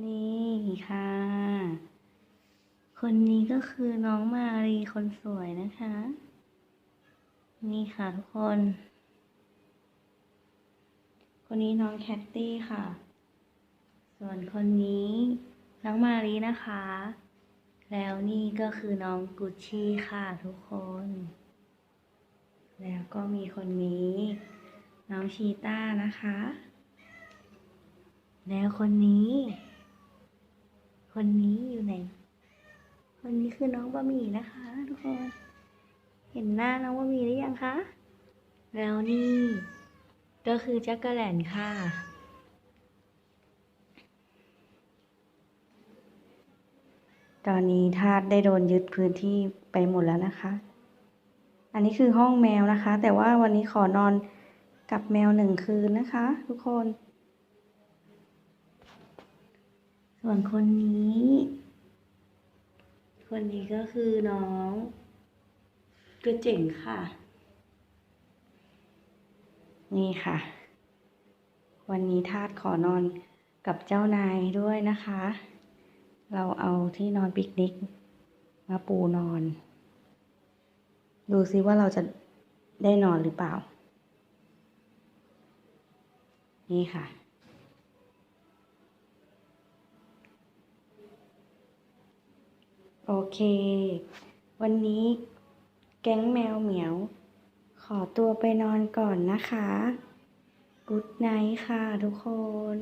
นี่ค่ะ คนนี้ก็คือน้องมารีคนสวยนะคะ นี่ค่ะทุกคน คนนี้น้องแคตตี้ค่ะ ส่วนคนนี้น้องมารีนะคะ แล้วนี่ก็คือน้องกุชชี่ค่ะทุกคน แล้วก็มีคนนี้ น้องชีต้านะคะ แล้วคนนี้ คนนี้อยู่ไหน คนนี้คือน้องบะหมี่นะคะ ทุกคน เห็นหน้าน้องบะหมี่หรือยังคะ แล้วนี่ ก็คือจักรแลนค่ะ ตอนนี้ทาสได้โดนยึดพื้นที่ไปหมดแล้วนะคะ อันนี้คือห้องแมวนะคะ แต่ว่าวันนี้ขอนอนกับแมวหนึ่งคืนนะคะ ทุกคน ส่วนคนนี้ คนนี้ก็คือน้องกระเจ๋งค่ะ นี่ค่ะ วันนี้ทาสขอนอนกับเจ้านายด้วยนะคะ เราเอาที่นอนปิกนิกมาปูนอน ดูซิว่าเราจะได้นอนหรือเปล่า นี่ค่ะ โอเค วันนี้แก๊งแมวเหมียว ขอตัวไปนอนก่อนนะคะ กุ๊ดไนท์ค่ะทุกคน